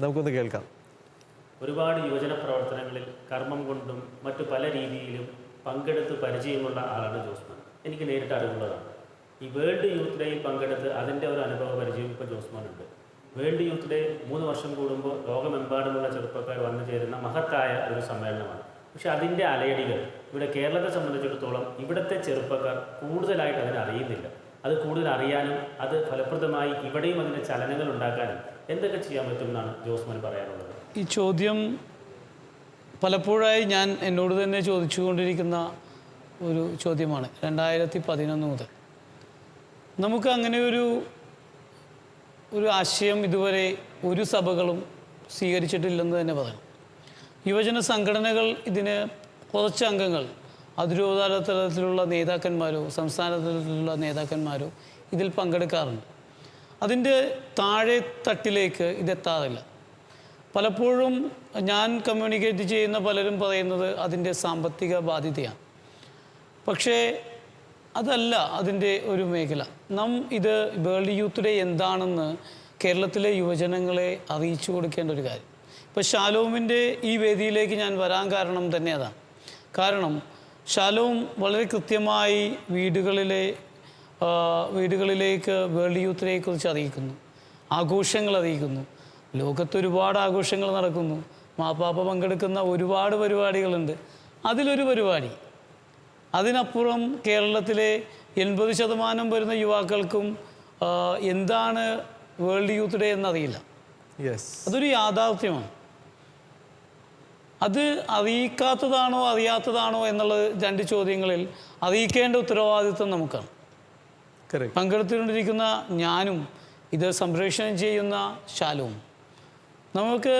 നമുക്കൊന്ന് കേൾക്കാം. ഒരുപാട് യുവജന പ്രവർത്തനങ്ങളിൽ കർമ്മം കൊണ്ടും മറ്റു പല രീതിയിലും പങ്കെടുത്ത് പരിചയമുള്ള ആളാണ് ജോസ്മാൻ എനിക്ക് നേരിട്ട് അറിവുള്ളതാണ്. ഈ വേൾഡ് യൂത്ത് ഡേയിൽ പങ്കെടുത്ത് അതിന്റെ ഒരു അനുഭവ പരിചയം ഇപ്പോൾ ജോസ്മാനുണ്ട് വേൾഡ് യൂത്ത് ഡേ മൂന്ന് വർഷം കൂടുമ്പോൾ ലോകമെമ്പാടുമുള്ള ചെറുപ്പക്കാർ വന്നു ചേരുന്ന മഹത്തായ ഒരു സമ്മേളനമാണ്. പക്ഷെ അതിന്റെ അലയടികൾ ഇവിടെ കേരളത്തെ സംബന്ധിച്ചിടത്തോളം ഇവിടുത്തെ ചെറുപ്പക്കാർ കൂടുതലായിട്ട് അതിനെ അറിയുന്നില്ല. അത് കൂടുതൽ അറിയാനും അത് ഫലപ്രദമായി ഇവിടെയും അതിന്റെ ചലനങ്ങൾ ഉണ്ടാക്കാനും എന്തൊക്കെ ചെയ്യാൻ പറ്റുമെന്നാണ് ജോസ്മൻ പറയാനുള്ളത് ഈ ചോദ്യം പലപ്പോഴായി ഞാൻ എന്നോട് തന്നെ ചോദിച്ചുകൊണ്ടിരിക്കുന്ന ഒരു ചോദ്യമാണ് രണ്ടായിരത്തി പതിനൊന്ന് മുതൽ. നമുക്ക് അങ്ങനെ ഒരു ഒരു ആശയം ഇതുവരെ ഒരു സഭകളും സ്വീകരിച്ചിട്ടില്ലെന്ന് തന്നെ പറയാം. യുവജന സംഘടനകൾ ഇതിന് കുറച്ച് അംഗങ്ങൾ. അതിരൂപതാല തലത്തിലുള്ള നേതാക്കന്മാരോ സംസ്ഥാന തലത്തിലുള്ള നേതാക്കന്മാരോ ഇതിൽ പങ്കെടുക്കാറുണ്ട്. അതിന്റെ താഴെ തട്ടിലേക്ക് ഇതെത്താറില്ല പലപ്പോഴും ഞാൻ കമ്മ്യൂണിക്കേറ്റ് ചെയ്യുന്ന പലരും പറയുന്നത് അതിന്റെ സാമ്പത്തിക ബാധ്യതയാണ്. പക്ഷേ അതല്ല അതിന്റെ ഒരു മേഖല. നാം ഇത് വേൾഡ് യൂത്ത് ഡേ എന്താണെന്ന് കേരളത്തിലെ യുവജനങ്ങളെ അറിയിച്ചു കൊടുക്കേണ്ട ഒരു കാര്യം. ഇപ്പോൾ ഷാലോമിന്റെ ഈ വേദിയിലേക്ക് ഞാൻ വരാൻ കാരണം തന്നെ അതാണ് കാരണം ഷാലോം വളരെ കൃത്യമായി വീടുകളിലെ വീടുകളിലേക്ക് വേൾഡ് യൂത്ത് ഡേയെ കുറിച്ച് അറിയിക്കുന്നു. ആഘോഷങ്ങൾ അറിയിക്കുന്നു. ലോകത്ത് ഒരുപാട് ആഘോഷങ്ങൾ നടക്കുന്നു. മാപ്പാപ്പ പങ്കെടുക്കുന്ന ഒരുപാട് പരിപാടികളുണ്ട്. അതിലൊരു പരിപാടി. അതിനപ്പുറം കേരളത്തിലെ എൺപത് ശതമാനം വരുന്ന യുവാക്കൾക്കും എന്താണ് വേൾഡ് യൂത്ത് ഡേ എന്നറിയില്ല. യെസ് അതൊരു യാഥാർത്ഥ്യമാണ്. അത് അറിയിക്കാത്തതാണോ അറിയാത്തതാണോ എന്നുള്ളത് രണ്ട് ചോദ്യങ്ങളിൽ അറിയിക്കേണ്ട ഉത്തരവാദിത്വം നമുക്കാണ്. പങ്കെടുത്തുകൊണ്ടിരിക്കുന്ന ഞാനും ഇത് സംപ്രേഷണം ചെയ്യുന്ന ശാലവും നമുക്ക്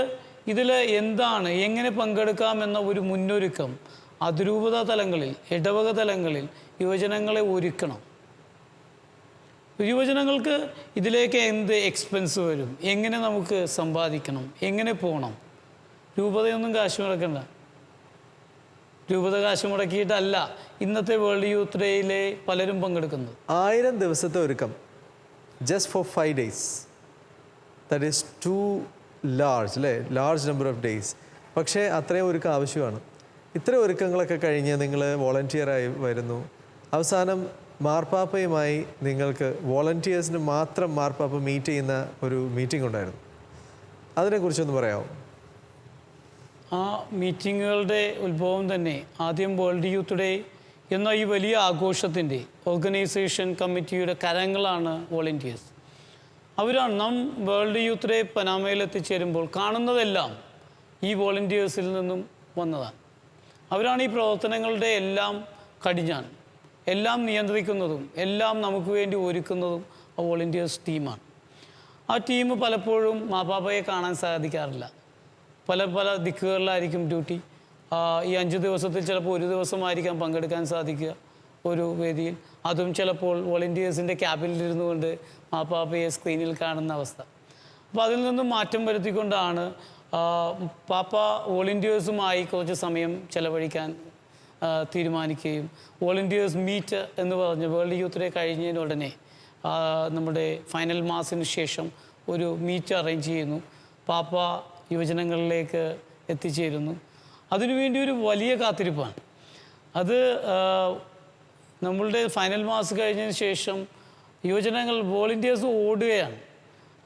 ഇതിൽ എന്താണ് എങ്ങനെ പങ്കെടുക്കാം എന്ന ഒരു മുന്നൊരുക്കം അതിരൂപത തലങ്ങളിൽ ഇടവക തലങ്ങളിൽ യുവജനങ്ങളെ ഒരുക്കണം. യുവജനങ്ങൾക്ക് ഇതിലേക്ക് എന്ത് എക്സ്പെൻസ് വരും എങ്ങനെ നമുക്ക് സമ്പാദിക്കണം എങ്ങനെ പോകണം രൂപതയൊന്നും കാശ് മുടക്കണ്ട. രൂപത കാശ് മുടക്കിയിട്ടല്ല ഇന്നത്തെ വേൾഡ് യൂത്ത് ഡേയിലെ പലരും പങ്കെടുക്കുന്നത്. ആയിരം ദിവസത്തെ ഒരുക്കം. Just four five days that is too large അല്ലേ? ലാർജ് നമ്പർ ഓഫ് ഡേയ്സ് പക്ഷേ അത്രയും ഒരുക്കം ആവശ്യമാണ്. ഇത്രയും ഒരുക്കങ്ങളൊക്കെ കഴിഞ്ഞ് നിങ്ങൾ വോളണ്ടിയറായി വരുന്നു. അവസാനം മാർപ്പാപ്പയുമായി നിങ്ങൾക്ക് വോളണ്ടിയേഴ്സിന് മാത്രം മാർപ്പാപ്പ മീറ്റ് ചെയ്യുന്ന ഒരു മീറ്റിംഗ് ഉണ്ടായിരുന്നു. അതിനെക്കുറിച്ചൊന്ന് പറയാമോ ആ മീറ്റിങ്ങുകളുടെ ഉത്ഭവം തന്നെ ആദ്യം വേൾഡ് യൂത്ത് ഡേ എന്ന ഈ വലിയ ആഘോഷത്തിന്റെ ഓർഗനൈസേഷൻ കമ്മിറ്റിയുടെ കരങ്ങളാണ് വോളണ്ടിയേഴ്സ്. അവരാണ് നാം വേൾഡ് യൂത്ത് ഡേ പനാമയിൽ എത്തിച്ചേരുമ്പോൾ കാണുന്നതെല്ലാം ഈ വോളണ്ടിയേഴ്സിൽ നിന്നും വന്നതാണ്. അവരാണ് ഈ പ്രവർത്തനങ്ങളുടെ എല്ലാം കടിഞ്ഞാൻ എല്ലാം നിയന്ത്രിക്കുന്നതും എല്ലാം നമുക്ക് വേണ്ടി ഒരുക്കുന്നതും ആ വോളണ്ടിയേഴ്സ് ടീമാണ്. ആ ടീം പലപ്പോഴും മാപ്പാപ്പയെ കാണാൻ സാധിക്കാറില്ല. പല പല ദിക്കുകളിലായിരിക്കും ഡ്യൂട്ടി. ഈ അഞ്ച് ദിവസത്തിൽ ചിലപ്പോൾ ഒരു ദിവസമായിരിക്കാം പങ്കെടുക്കാൻ സാധിക്കുക ഒരു വേദിയിൽ. അതും ചിലപ്പോൾ വോളണ്ടിയേഴ്സിന്റെ ക്യാബിനിലിരുന്നു കൊണ്ട് മാപ്പാപ്പയെ സ്ക്രീനിൽ കാണുന്ന അവസ്ഥ. അപ്പോൾ അതിൽ നിന്നും മാറ്റം വരുത്തിക്കൊണ്ടാണ് പാപ്പ വോളണ്ടിയേഴ്സുമായി കുറച്ച് സമയം ചെലവഴിക്കാൻ തീരുമാനിക്കുകയും വോളണ്ടിയേഴ്സ് മീറ്റ് എന്ന് പറഞ്ഞ് വേൾഡ് യൂത്ത് ഡേ കഴിഞ്ഞതിന് ഉടനെ നമ്മുടെ ഫൈനൽ മാസിന് ശേഷം ഒരു മീറ്റ് അറേഞ്ച് ചെയ്യുന്നു. പാപ്പ യുവജനങ്ങളിലേക്ക് എത്തിച്ചേരുന്നു. അതിനുവേണ്ടി ഒരു വലിയ കാത്തിരിപ്പാണ്. അത് നമ്മളുടെ ഫൈനൽ മാസ് കഴിഞ്ഞതിന് ശേഷം യുവജനങ്ങൾ വോളണ്ടിയേഴ്സ് ഓടുകയാണ്.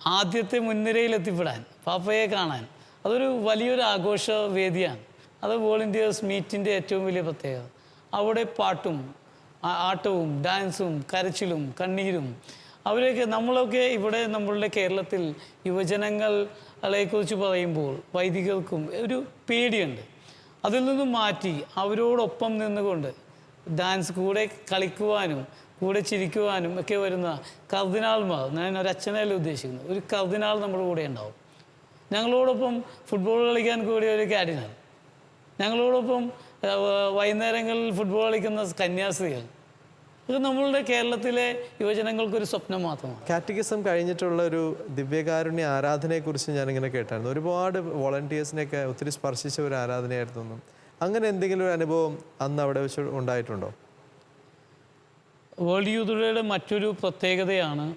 ആദ്യത്തെ മുൻനിരയിൽ എത്തിപ്പെടാൻ പാപ്പയെ കാണാൻ. അതൊരു വലിയൊരു ആഘോഷ വേദിയാണ് അത് വോളണ്ടിയേഴ്സ് മീറ്റിന്റെ ഏറ്റവും വലിയ പ്രത്യേകത. അവിടെ പാട്ടും ആട്ടവും ഡാൻസും കരച്ചിലും കണ്ണീരും അവരൊക്കെ നമ്മളൊക്കെ ഇവിടെ നമ്മളുടെ കേരളത്തിൽ യുവജനങ്ങളെക്കുറിച്ച് പറയുമ്പോൾ വൈദികർക്കും ഒരു പേടിയുണ്ട്. അതിൽ നിന്നും മാറ്റി അവരോടൊപ്പം നിന്നുകൊണ്ട് ഡാൻസ് കൂടെ കളിക്കുവാനും കൂടെ ചിരിക്കുവാനും ഒക്കെ വരുന്ന കർദിനാൾമാർ ഞാൻ ഒരു അച്ഛനല്ല ഉദ്ദേശിക്കുന്നത് ഒരു കർദിനാൾ നമ്മുടെ കൂടെ ഉണ്ടാവും. ഞങ്ങളോടൊപ്പം ഫുട്ബോൾ കളിക്കാൻ കൂടിയ ഒരു കാഡിനാൾ ഞങ്ങളോടൊപ്പം വൈകുന്നേരങ്ങളിൽ ഫുട്ബോൾ കളിക്കുന്ന കന്യാസ്ത്രീകൾ ഇത് നമ്മളുടെ കേരളത്തിലെ യുവജനങ്ങൾക്കൊരു സ്വപ്നം മാത്രമാണ്. കാറ്റഗിസം കഴിഞ്ഞിട്ടുള്ള ഒരു ദിവ്യകാരുണ്യ ആരാധനയെക്കുറിച്ച് ഞാനിങ്ങനെ കേട്ടായിരുന്നു. ഒരുപാട് വോളണ്ടിയേഴ്സിനെയൊക്കെ ഒത്തിരി സ്പർശിച്ച ഒരു ആരാധനയായിരുന്നു. ഒന്നും അങ്ങനെ എന്തെങ്കിലും ഒരു അനുഭവം അന്ന് അവിടെ വെച്ച് ഉണ്ടായിട്ടുണ്ടോ? വേൾഡ് യൂത്ത് ഡേയുടെ മറ്റൊരു പ്രത്യേകതയാണ്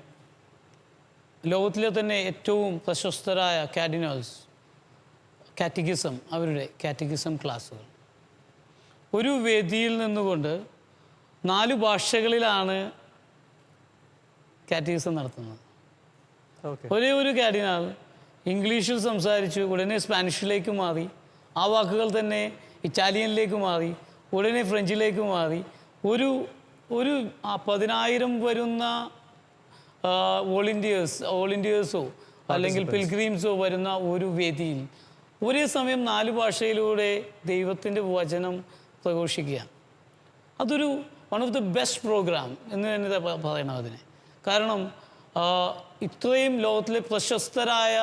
ലോകത്തിലെ തന്നെ ഏറ്റവും പ്രശസ്തരായ കാഡിനൽസ് കാറ്റഗിസം അവരുടെ കാറ്റഗിസം ക്ലാസ്സുകൾ. ഒരു വേദിയിൽ നിന്നുകൊണ്ട് നാല് ഭാഷകളിലാണ് കാറ്റീസം നടത്തുന്നത്. ഒരേ ഒരു കാഡിനാൽ ഇംഗ്ലീഷിൽ സംസാരിച്ചു ഉടനെ സ്പാനിഷിലേക്ക് മാറി. ആ വാക്കുകൾ തന്നെ ഇറ്റാലിയനിലേക്ക് മാറി ഉടനെ ഫ്രഞ്ചിലേക്ക് മാറി. ഒരു ഒരു പതിനായിരം വരുന്ന വോളണ്ടിയേഴ്സ് വോളണ്ടിയേഴ്സോ അല്ലെങ്കിൽ പിൽഗ്രീംസോ വരുന്ന ഒരു വേദിയിൽ ഒരേ സമയം നാല് ഭാഷയിലൂടെ ദൈവത്തിന്റെ വചനം പ്രഘോഷിക്കുക അതൊരു one of the best program എന്ന് തന്നെ പറയണം അതിനെ. കാരണം ഇത്രയും ലോകത്തിലെ പ്രശസ്തരായ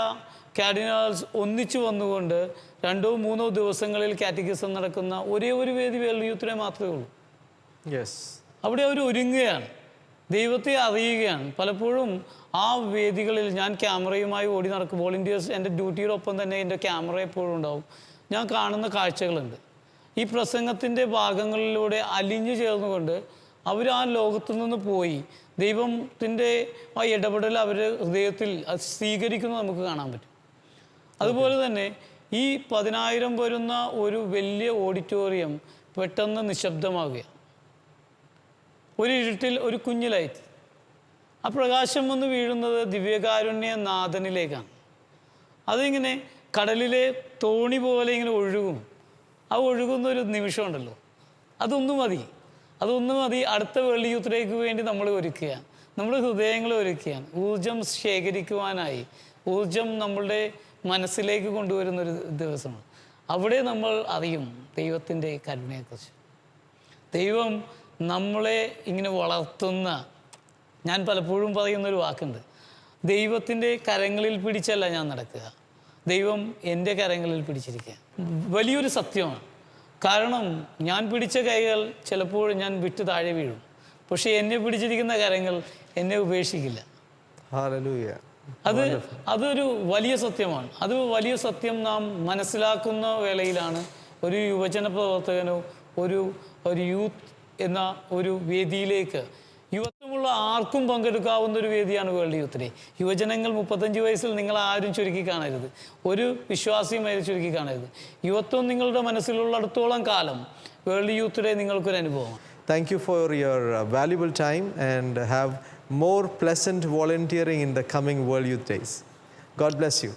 കാഡിനാൾസ് ഒന്നിച്ചു വന്നുകൊണ്ട് രണ്ടോ മൂന്നോ ദിവസങ്ങളിൽ കാറ്റഗിസം നടക്കുന്ന ഒരേ ഒരു വേദി വേൾഡ് യൂത്തിനെ മാത്രമേ ഉള്ളൂ. യെസ് അവിടെ അവർ ഒരുങ്ങുകയാണ്. ദൈവത്തെ അറിയുകയാണ്. പലപ്പോഴും ആ വേദികളിൽ ഞാൻ ക്യാമറയുമായി ഓടി നടക്കും. വോളണ്ടിയേഴ്സ് എന്റെ ഡ്യൂട്ടിയുടെ ഒപ്പം തന്നെ എന്റെ ക്യാമറ എപ്പോഴും ഉണ്ടാവും. ഞാൻ കാണുന്ന കാഴ്ചകളുണ്ട്. ഈ പ്രസംഗത്തിന്റെ ഭാഗങ്ങളിലൂടെ അലിഞ്ഞു ചേർന്നുകൊണ്ട് അവർ ആ ലോകത്തു നിന്ന് പോയി. ദൈവത്തിന്റെ ആ ഇടപെടൽ അവർ ഹൃദയത്തിൽ സ്വീകരിക്കുന്നത് നമുക്ക് കാണാൻ പറ്റും. അതുപോലെ തന്നെ ഈ പതിനായിരം വരുന്ന ഒരു വലിയ ഓഡിറ്റോറിയം പെട്ടെന്ന് നിശബ്ദമാവുകയാണ് ഒരു ഇരുട്ടിൽ ഒരു കുഞ്ഞിലായി ആ പ്രകാശം വന്ന് വീഴുന്നത് ദിവ്യകാരുണ്യ നാഥനിലേക്കാണ്. അതിങ്ങനെ കടലിലെ തോണി പോലെ ഇങ്ങനെ ഒഴുകും ആ ഒഴുകുന്ന ഒരു നിമിഷമുണ്ടല്ലോ. അതൊന്നും മതി. അതൊന്നും മതി. അടുത്ത വേൾഡ് യൂത്തിലേക്ക് വേണ്ടി നമ്മൾ ഒരുക്കുക. നമ്മുടെ ഹൃദയങ്ങൾ ഒരുക്കുകയാണ് ഊർജം ശേഖരിക്കുവാനായി. ഊർജം നമ്മളുടെ മനസ്സിലേക്ക് കൊണ്ടുവരുന്നൊരു ദിവസമാണ്. അവിടെ നമ്മൾ അറിയും ദൈവത്തിന്റെ കരുണയെക്കുറിച്ച്. ദൈവം നമ്മളെ ഇങ്ങനെ വളർത്തുന്ന ഞാൻ പലപ്പോഴും പറയുന്നൊരു വാക്കുണ്ട്. ദൈവത്തിന്റെ കരങ്ങളിൽ പിടിച്ചല്ല ഞാൻ നടക്കുക. ദൈവം എന്റെ കരങ്ങളിൽ പിടിച്ചിരിക്കുക. വലിയൊരു സത്യമാണ്. കാരണം ഞാൻ പിടിച്ച കൈകൾ ചിലപ്പോൾ ഞാൻ വിട്ട് താഴെ വീഴും. പക്ഷേ എന്നെ പിടിച്ചിരിക്കുന്ന കരങ്ങൾ എന്നെ ഉപേക്ഷിക്കില്ല. അത് അതൊരു വലിയ സത്യമാണ്. അത് വലിയ സത്യം നാം മനസ്സിലാക്കുന്ന വേളയിലാണ് ഒരു യുവജന പ്രവർത്തകനോ ഒരു ഒരു യൂത്ത് എന്ന ഒരു വേദിയിലേക്ക് യുവത്വമുള്ള ആർക്കും പങ്കെടുക്കാവുന്ന ഒരു വേദിയാണ് വേൾഡ് യൂത്ത് ഡേ യുവജനങ്ങൾ മുപ്പത്തഞ്ച് വയസ്സിൽ നിങ്ങൾ ആരും ചുരുക്കി കാണരുത്. ഒരു വിശ്വാസിയും അതിൽ ചുരുക്കി കാണരുത്. യുവത്വം നിങ്ങളുടെ മനസ്സിലുള്ളിടത്തോളം കാലം വേൾഡ് യൂത്ത് ഡേ നിങ്ങൾക്കൊരു അനുഭവമാണ്. Thank you for your valuable time and have more pleasant volunteering in the coming world youth days God bless you.